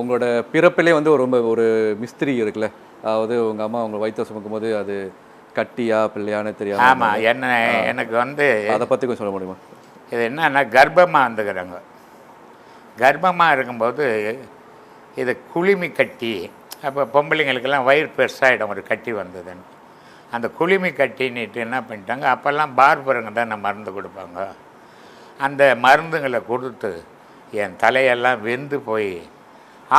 உங்களோட பிறப்பிலே வந்து ரொம்ப ஒரு மிஸ்திரி இருக்குல்ல. அதாவது உங்க அம்மா உங்களை வயிற்று சுமக்கும் போது அது கட்டியா பிள்ளையான்னு தெரியாம ஆமாம் என்ன எனக்கு வந்து அதை பத்தி கொஞ்சம் சொல்ல முடியுமா? இது என்னன்னா கர்ப்பமாக வந்துக்கிறாங்க கர்ப்பமாக இருக்கும்போது இது குளிமி கட்டி அப்போ பொம்பளைங்களுக்கெல்லாம் வயிறு பெருசாகிடும் ஒரு கட்டி வந்ததுன்னு. அந்த குளிமி கட்டின்னுட்டு என்ன பண்ணிட்டாங்க அப்போல்லாம் பார்பருங்க தான் மருந்து கொடுப்பாங்க. அந்த மருந்துங்களை கொடுத்து என் தலையெல்லாம் வெந்து போய்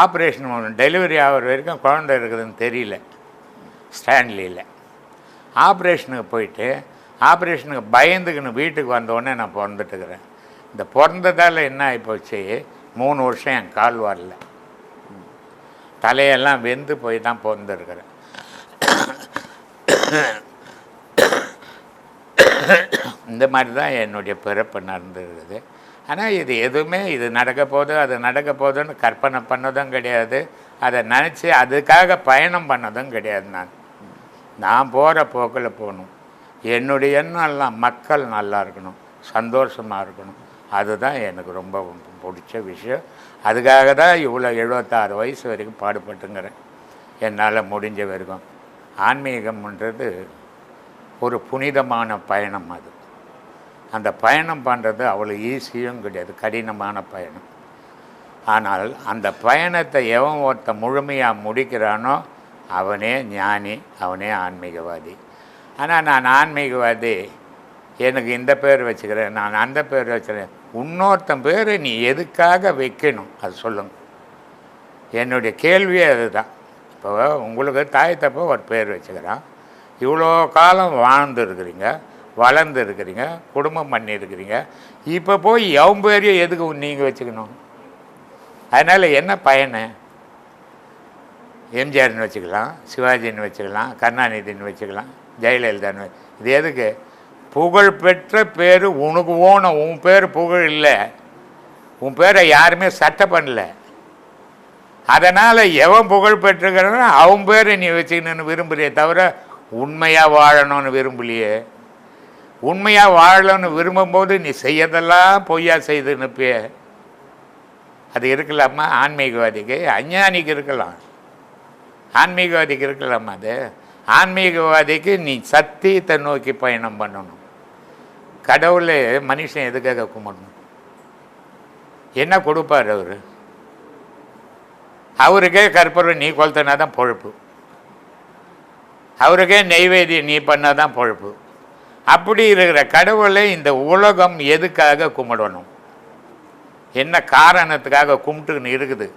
ஆப்ரேஷன் டெலிவரி ஆகிற வரைக்கும் குழந்தை இருக்குதுன்னு தெரியல. ஸ்டான்லியில் ஆப்ரேஷனுக்கு போயிட்டு ஆப்ரேஷனுக்கு பயந்துக்கின்னு வீட்டுக்கு வந்தோடனே நான் பிறந்துட்டுக்கிறேன். இந்த பிறந்ததால் என்ன ஆகிப்போச்சு மூணு வருஷம் என் கால் வரல. தலையெல்லாம் வெந்து போய் தான் பிறந்துருக்குறேன். இந்த மாதிரி தான் என்னுடைய பிறப்பு நடந்துருக்குது. ஆனால் இது எதுவுமே இது நடக்க போகுது அது நடக்க போகுதுன்னு கற்பனை பண்ணதும் கிடையாது. அதை நினச்சி அதுக்காக பயணம் பண்ணதும் கிடையாது நான். நான் போகிற போக்கில் போகணும். என்னுடைய எண்ணம் எல்லாம் மக்கள் நல்லா இருக்கணும் சந்தோஷமாக இருக்கணும். அதுதான் எனக்கு ரொம்ப பிடிச்ச விஷயம். அதுக்காக தான் இவ்வளோ எழுபத்தாறு வயசு வரைக்கும் பாடுபட்டுங்கிறேன். என்னால் முடிஞ்ச வரைக்கும். ஆன்மீகம்ன்றது ஒரு புனிதமான பயணம் அது. அந்த பயணம் பண்ணுறது அவ்வளோ ஈஸியும் கிடையாது கடினமான பயணம். ஆனால் அந்த பயணத்தை எவன் ஒருத்தன் முழுமையாக முடிக்கிறானோ அவனே ஞானி அவனே ஆன்மீகவாதி. ஆனால் நான் ஆன்மீகவாதி எனக்கு இந்த பேர் வச்சுக்கிறேன் நான் அந்த பேர் வச்சுக்கிறேன். இன்னொருத்தன் பேர் நீ எதுக்காக வைக்கணும்? அது சொல்லுங்கள் என்னுடைய கேள்வியே அதுதான். இப்போ உங்களுக்கு தாய் தப்ப ஒரு பேர் வச்சுக்கிறான். இவ்வளோ காலம் வாழ்ந்துருக்குறீங்க. வளர்ந்து இருக்கிறீங்க குடும்பம் பண்ணியிருக்கிறீங்க. இப்போ போய் எவன் பேரையும் எதுக்கு நீங்கள் வச்சுக்கணும்? அதனால் என்ன பயனு? எம்ஜிஆர்னு வச்சுக்கலாம் சிவாஜின்னு வச்சுக்கலாம் கருணாநிதின்னு வச்சுக்கலாம் ஜெயலலிதான்னு இது எதுக்கு? புகழ் பெற்ற பேர் உனக்கு ஓணும் உன் பேர் புகழ் இல்லை. உன் பேரை யாருமே சட்டை பண்ணல. அதனால் எவன் புகழ் பெற்றுக்கிறானோ அவன் பேரை நீ வச்சுக்கணும்னு விரும்புறியே தவிர உண்மையாக வாழணும்னு விரும்பலையே. உண்மையாக வாழணும்னு விரும்பும்போது நீ செய்யறதெல்லாம் பொய்யா செய்து நிற்பிய அது இருக்கலாமா ஆன்மீகவாதிக்கு. அஞ்ஞானிக்கு இருக்கலாம். ஆன்மீகவாதிக்கு இருக்கலாமா அது. ஆன்மீகவாதிக்கு நீ சத்தியத்தை நோக்கி பயணம் பண்ணணும். கடவுளை மனுஷன் எதுக்காக கும்பிடணும்? என்ன கொடுப்பார் அவர்? அவருக்கே கற்பூரம் நீ கொளுத்தினா தான் பொழப்பு. அவருக்கே நெய்வேதியம் நீ பண்ணால் தான் பொழப்பு. அப்படி இருக்கிற கடவுளை இந்த உலகம் எதுக்காக கும்பிடணும்? என்ன காரணத்துக்காக கும்பிட்டுன்னு இருக்குது?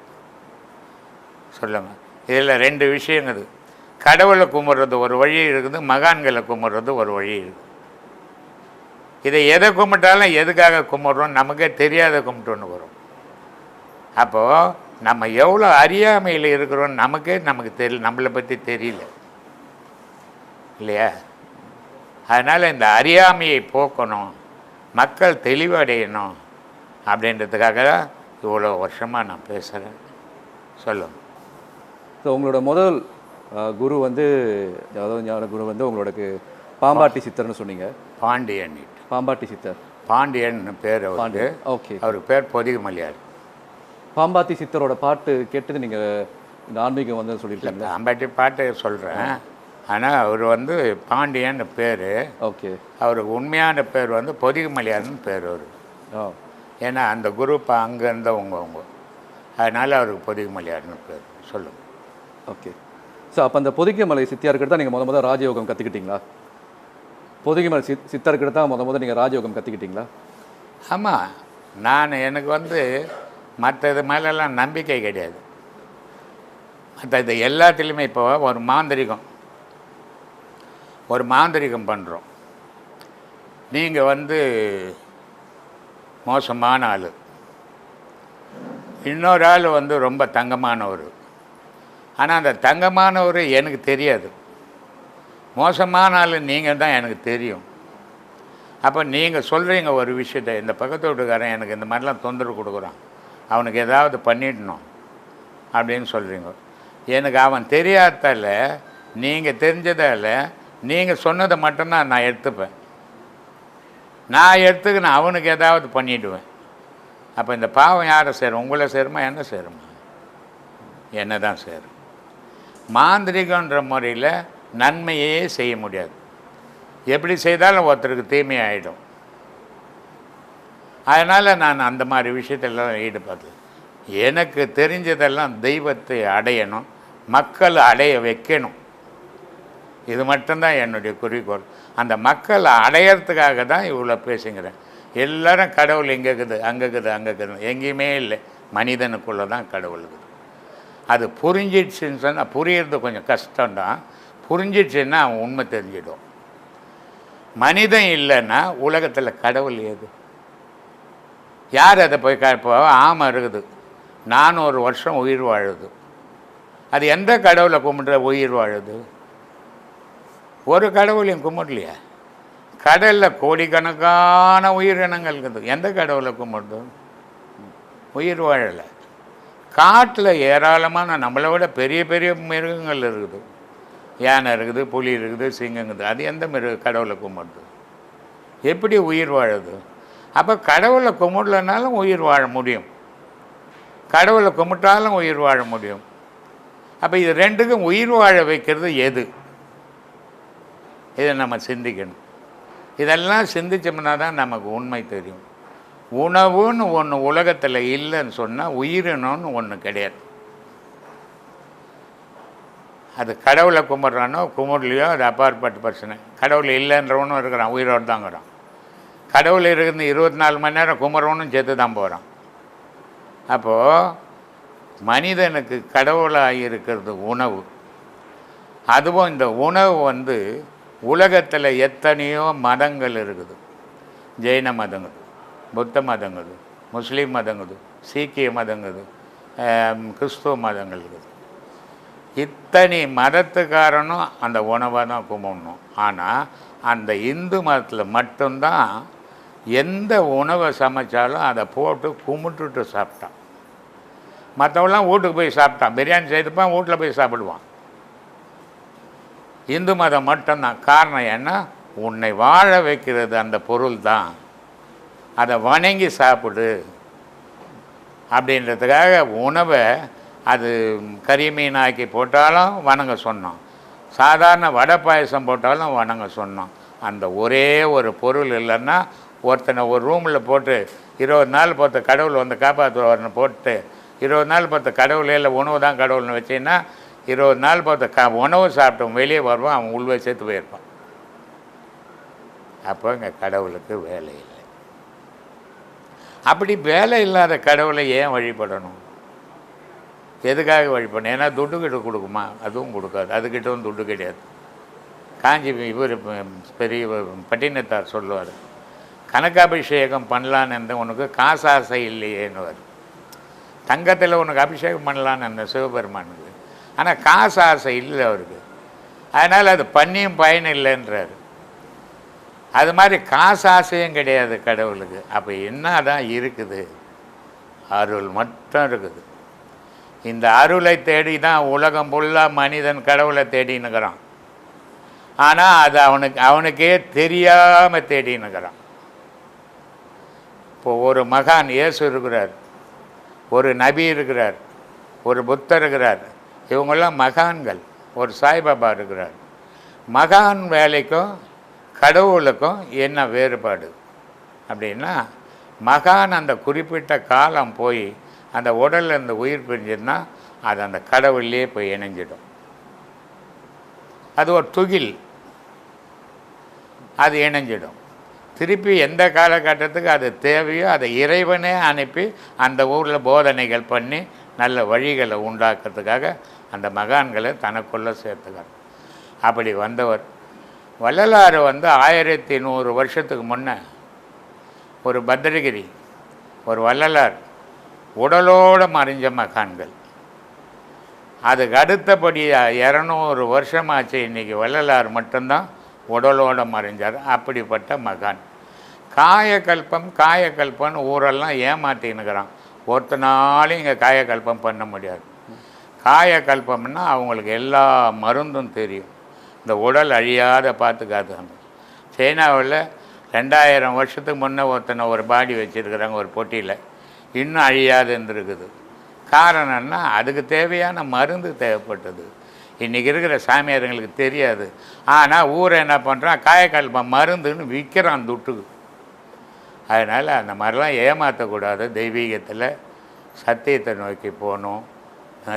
சொல்லுங்க. இதில் ரெண்டு விஷயங்குது கடவுளை கும்பிட்றது ஒரு வழி இருக்குது மகான்களை கும்பிட்றது ஒரு வழி இருக்குது. இதை எதை கும்பிட்டாலும் எதுக்காக கும்பிட்றோம் நமக்கே தெரியாத கும்பிட்டுன்னு வரும். அப்போது நம்ம எவ்வளோ அறியாமையில் இருக்கிறோம் நமக்கே நமக்கு தெரியல நம்மளை பற்றி தெரியல. இல்லையா? அதனால் இந்த அறியாமையை போக்கணும் மக்கள் தெளிவடையணும் அப்படின்றதுக்காக தான் இவ்வளோ வருஷமாக நான் பேசுகிறேன் சொல்லுங்க. ஸோ உங்களோட முதல் குரு வந்து அதாவது ஞான குரு வந்து உங்களுக்கு பாம்பாட்டி சித்தர்னு சொன்னீங்க. பாண்டியன் பாம்பாட்டி சித்தர். பாண்டியன் பேர் பாண்டியன். ஓகே அவருக்கு பேர் பொதிகை மலையார் பாம்பாட்டி சித்தரோட பாட்டு கேட்டு நீங்க இந்த ஆன்மீகம் வந்து சொல்லியிருக்கீங்க அம்பாட்டி பாட்டு சொல்கிறேன் ஆனால் அவர் வந்து பாண்டியன் பேர். ஓகே. அவருக்கு உண்மையான பேர் வந்து பொதிகை மலையார்னு பேர் அவர். ஏன்னா அந்த குரூப் அங்கே இருந்தவங்க அவங்க. அதனால் அவருக்கு பொதிகை மலையார்னு பேர். சொல்லுங்கள் ஓகே. ஸோ அப்போ அந்த பொதிகை மலை சித்தியார்கிட்ட தான் நீங்கள் முத முத ராஜயோகம் கற்றுக்கிட்டீங்களா பொதிகை மலை சித் சித்தர்கிட்ட தான் முத முத நீங்கள் ராஜயோகம் கற்றுக்கிட்டீங்களா ஆமாம் நான் எனக்கு வந்து மற்ற இது மேலெல்லாம் நம்பிக்கை கிடையாது. மற்ற இது எல்லாத்துலேயுமே இப்போ ஒரு மாந்திரிகம். ஒரு மாந்திரிகம் பண்ணுறோம் நீங்கள் வந்து மோசமான ஆள். இன்னொரு ஆள் வந்து ரொம்ப தங்கமானவர். ஆனால் அந்த தங்கமானவர் எனக்கு தெரியாது. மோசமான ஆள் நீங்கள் தான் எனக்கு தெரியும். அப்போ நீங்கள் சொல்கிறீங்க ஒரு விஷயத்தை இந்த பக்கத்து வீட்டுக்காரன் எனக்கு இந்த மாதிரிலாம் தொந்தரவு கொடுக்குறான். அவனுக்கு ஏதாவது பண்ணிடணும் அப்படின்னு சொல்கிறீங்க எனக்கு அவன் தெரியாதால நீங்கள் தெரிஞ்சதால் நீங்கள் சொன்னதை மட்டும்தான் நான் எடுத்துப்பேன். நான் எடுத்துக்கின அவனுக்கு ஏதாவது பண்ணிவிடுவேன் அப்போ இந்த பாவம் யாரை சேரும்? உங்களை சேருமா? என்ன சேருமா? என்ன தான் சேரும். மாந்திரிகன்ற முறையில் நன்மையே செய்ய முடியாது. எப்படி செய்தாலும் ஒருத்தருக்கு தீமை ஆகிடும் அதனால் நான் அந்த மாதிரி விஷயத்தெல்லாம் ஈடுபடுது எனக்கு தெரிஞ்சதெல்லாம் தெய்வத்தை அடையணும். மக்கள் அடைய வைக்கணும். இது மட்டும்தான் என்னுடைய குறிக்கோள். அந்த மக்களை அடையறதுக்காக தான் இவ்வளோ பேசுங்கிறேன். எல்லாரும் கடவுள் இங்கே இருக்குது அங்கே இருக்குது அங்கே இருக்குது. எங்கேயுமே இல்லை. மனிதனுக்குள்ளே தான் கடவுள் இருக்குது. அது புரிஞ்சிடுச்சுன்னு சொன்னால் புரியறது கொஞ்சம் கஷ்டம்தான். புரிஞ்சிடுச்சுன்னா அவன் உண்மை தெரிஞ்சிடும். மனிதன் இல்லைன்னா உலகத்தில் கடவுள் ஏது யார் அதை போய் க இப்போ ஆமை இருக்குது. நானூறு வருஷம் உயிர் வாழுது. அது எந்த கடவுளை கும்பிட்ற உயிர் வாழுது? ஒரு கடவுளையும் கும்பிடலையா? கடலில் கோடிக்கணக்கான உயிரினங்கள் இருக்குது. எந்த கடவுளை கும்பிடுது? உயிர் வாழலை. காட்டில் ஏராளமான நம்மளை விட பெரிய பெரிய மிருகங்கள் இருக்குது. யானை இருக்குது புலி இருக்குது சிங்கம் இருக்குது. அது எந்த மிருக கடவுளை கும்பிடுது? எப்படி உயிர் வாழுது? அப்போ கடவுளை கும்பிடலனாலும் உயிர் வாழ முடியும். கடவுளை கும்பிட்டாலும் உயிர் வாழ முடியும். அப்போ இது ரெண்டுக்கும் உயிர் வாழ வைக்கிறது எது? இதை நம்ம சிந்திக்கணும். இதெல்லாம் சிந்திச்சோம்னா தான் நமக்கு உண்மை தெரியும். உணவுன்னு ஒன்று உலகத்தில் இல்லைன்னு சொன்னால் உயிரினம்னு ஒன்று கிடையாது. அது கடவுளை கும்பிட்றானோ கும்பிடலையோ அது அப்பாற்பட்ட பிரச்சனை. கடவுள் இல்லைன்றவனும் இருக்கிறான் உயிரோடு தாங்கிறான் கடவுள் இருந்து இருபத்தி நாலு மணி நேரம் கும்பிட்றவனும் சேர்த்து தான் போகிறான் அப்போது மனிதனுக்கு கடவுளாக இருக்கிறது உணவு. அதுவும் இந்த உணவு வந்து உலகத்தில் எத்தனையோ மதங்கள் இருக்குது. ஜெயின மதங்கள் புத்த மதங்குது முஸ்லீம் மதங்கள் சீக்கிய மதங்கள் கிறிஸ்துவ மதங்கள் இருக்குது. இத்தனை மதத்துக்காரனும் அந்த உணவை தான் கும்பிடணும். ஆனால் அந்த இந்து மதத்தில் மட்டும்தான் எந்த உணவை சமைச்சாலும் அதை போட்டு கும்பிட்டுட்டு சாப்பிட்டான். மற்றவெல்லாம் வீட்டுக்கு போய் சாப்பிட்டான். பிரியாணி செய்துப்பான் வீட்டில் போய் சாப்பிடுவான். இந்து மதம் மட்டும்தான். காரணம் என்ன? உன்னை வாழ வைக்கிறது அந்த பொருள் தான் அதை வணங்கி சாப்பிடு. அப்படின்றதுக்காக உணவை அது கறி மீனாக்கி போட்டாலும் வணங்க சொன்னோம். சாதாரண வடை பாயசம் போட்டாலும் வணங்க சொன்னோம். அந்த ஒரே ஒரு பொருள் இல்லைன்னா ஒருத்தனை ஒரு ரூமில் போட்டு இருபது நாள் பொறுத்த கடவுள் வந்து காப்பாற்றுவார்னு போட்டு இருபது நாள் பொறுத்த கடவுள் இல்லை உணவு தான் கடவுள்னு வச்சீங்கன்னா இருபது நாள் பார்த்த க உணவு சாப்பிட்டோம். வெளியே வருவோம் அவன் உள்வே சேர்த்து போயிருப்பான். அப்போ இங்கே கடவுளுக்கு வேலை இல்லை. அப்படி வேலை இல்லாத கடவுளை ஏன் வழிபடணும்? எதுக்காக வழிபடணும்? ஏன்னா துட்டு கிட்ட கொடுக்குமா? அதுவும் கொடுக்காது. அதுக்கிட்டவும் துட்டு கிடையாது. காஞ்சி இவர் பெரிய பட்டினத்தார் சொல்லுவார் கனகாபிஷேகம் பண்ணலான்னு இருந்த உனக்கு காசாசை இல்லையேன்னுவார் தங்கத்தில் உனக்கு அபிஷேகம் பண்ணலான்னு இருந்த சிவபெருமானுக்கு. ஆனால் காசு ஆசை இல்லை அவருக்கு. அதனால் அது பண்ணியும் பயன் இல்லைன்றாரு. அது மாதிரி காசு ஆசையும் கிடையாது கடவுளுக்கு. அப்போ என்ன தான் இருக்குது? அருள் மட்டும் இருக்குது. இந்த அருளை தேடி தான் உலகம் ஃபுல்லாக மனிதன் கடவுளை தேடினுக்கிறான் ஆனால் அது அவனுக்கு அவனுக்கே தெரியாமல் தேடினுக்கிறான் இப்போ ஒரு மகான் இயேசு இருக்கிறார். ஒரு நபி இருக்கிறார். ஒரு புத்தர் இருக்கிறார். இவங்கெல்லாம் மகான்கள். ஒரு சாய்பாபா இருக்கிறார். மகான் வேலைக்கும் கடவுளுக்கும் என்ன வேறுபாடு? அப்படின்னா மகான் அந்த குறிப்பிட்ட காலம் போய் அந்த உடலில் இருந்து உயிர் பிரிஞ்சதுன்னா அது அந்த கடவுள்லேயே போய் இணைஞ்சிடும். அது ஒரு துகில். அது இணைஞ்சிடும். திருப்பி எந்த காலகட்டத்துக்கு அது தேவையோ அதை இறைவனே அனுப்பி அந்த ஊரில் போதனைகள் பண்ணி நல்ல வழிகளை உண்டாக்குறதுக்காக அந்த மகான்களை தனக்குள்ளே சேர்த்துக்கார். அப்படி வந்தவர் வள்ளலார் வந்து ஆயிரத்தி நூறு வருஷத்துக்கு முன்ன ஒரு பத்ரகிரி ஒரு வள்ளலார் உடலோடு மறைஞ்ச மகான்கள். அதுக்கு அடுத்தபடியாக இரநூறு வருஷமாச்சு இன்றைக்கி வள்ளலார் மட்டும்தான் உடலோட மறைஞ்சார். அப்படிப்பட்ட மகான். காயக்கல்பம் காயக்கல்பம்னு ஊரெல்லாம் ஏமாற்றின்னுக்கிறான் ஒருத்தனாலும் இங்கே காயக்கல்பம் பண்ண முடியாது. காயக்கல்பம்னா அவங்களுக்கு எல்லா மருந்தும் தெரியும். இந்த உடல் அழியாத பார்த்துக்காதுங்க சைனாவில் ரெண்டாயிரம் வருஷத்துக்கு முன்னே ஒருத்தனை ஒரு பாடி வச்சுருக்குறாங்க ஒரு பொட்டியில். இன்னும் அழியாது இருந்திருக்குது காரணம்னா அதுக்கு தேவையான மருந்து தேவைப்பட்டது. இன்றைக்கி இருக்கிற சாமியாருங்களுக்கு தெரியாது. ஆனால் ஊரை என்ன பண்ணுறான் காயக்கல்பம் மருந்துன்னு விற்கிறான் துட்டுக்கு அதனால் அந்த மாதிரிலாம் ஏமாற்றக்கூடாது தெய்வீகத்தில் சத்தியத்தை நோக்கி போகணும்.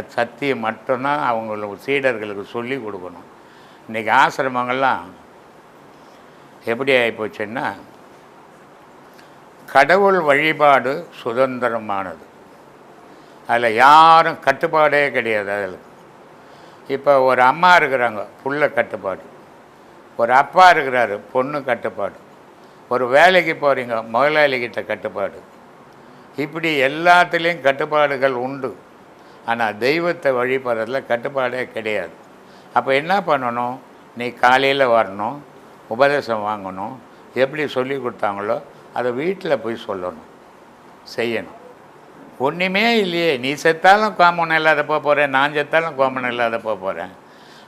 சத்தியம் மட்டும்தான் அவங்களுக்கு சீடர்களுக்கு சொல்லி கொடுக்கணும். இன்றைக்கி ஆசிரமங்கள்லாம் எப்படி ஆகிப்போச்சுன்னா கடவுள் வழிபாடு சுதந்திரமானது. அதில் யாரும் கட்டுப்பாடே கிடையாது அதில். இப்போ ஒரு அம்மா இருக்கிறாங்க புள்ள கட்டுப்பாடு. ஒரு அப்பா இருக்கிறாரு பொண்ணு கட்டுப்பாடு. ஒரு வேலைக்கு போகிறீங்க முதலாளிகிட்ட கட்டுப்பாடு. இப்படி எல்லாத்துலேயும் கட்டுப்பாடுகள் உண்டு. ஆனால் தெய்வத்தை வழிபடுறதுல கட்டுப்பாடே கிடையாது. அப்போ என்ன பண்ணணும்? நீ காலையில் வரணும் உபதேசம் வாங்கணும் எப்படி சொல்லி கொடுத்தாங்களோ அதை வீட்டில் போய் சொல்லணும் செய்யணும். ஒன்றுமே இல்லையே. நீ செத்தாலும் கோமனம் இல்லாத போக போகிறேன் நான் செத்தாலும் கோமனம் இல்லாத போக போகிறேன்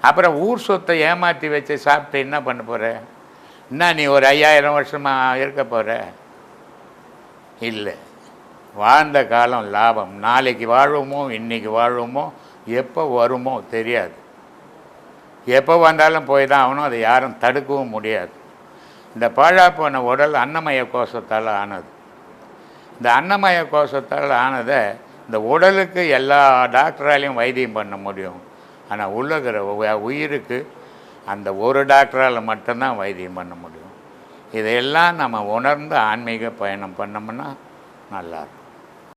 அப்புறம் ஊர் சொத்தை ஏமாற்றி வச்சு சாப்பிட்டு என்ன பண்ண போகிற என்ன நீ ஒரு ஐயாயிரம் வருஷமாக இருக்க போகிற இல்லை. வாழ்ந்த காலம் லாபம். நாளைக்கு வாழ்வோமோ இன்றைக்கி வாழ்வோமோ எப்போ வருமோ தெரியாது. எப்போ வந்தாலும் போய் தான் ஆகணும் அதை யாரும் தடுக்கவும் முடியாது. இந்த பாழா போன உடல் அன்னமய கோஷத்தால் ஆனது. இந்த அன்னமய கோஷத்தால் ஆனதை இந்த உடலுக்கு எல்லா டாக்டராலையும் வைத்தியம் பண்ண முடியும். ஆனால் உள்ளகிற உயிருக்கு அந்த ஒரு டாக்டரால் மட்டும்தான் வைத்தியம் பண்ண முடியும். இதையெல்லாம் நம்ம உணர்ந்து ஆன்மீக பயணம் பண்ணோம்னா நல்லாயிருக்கும்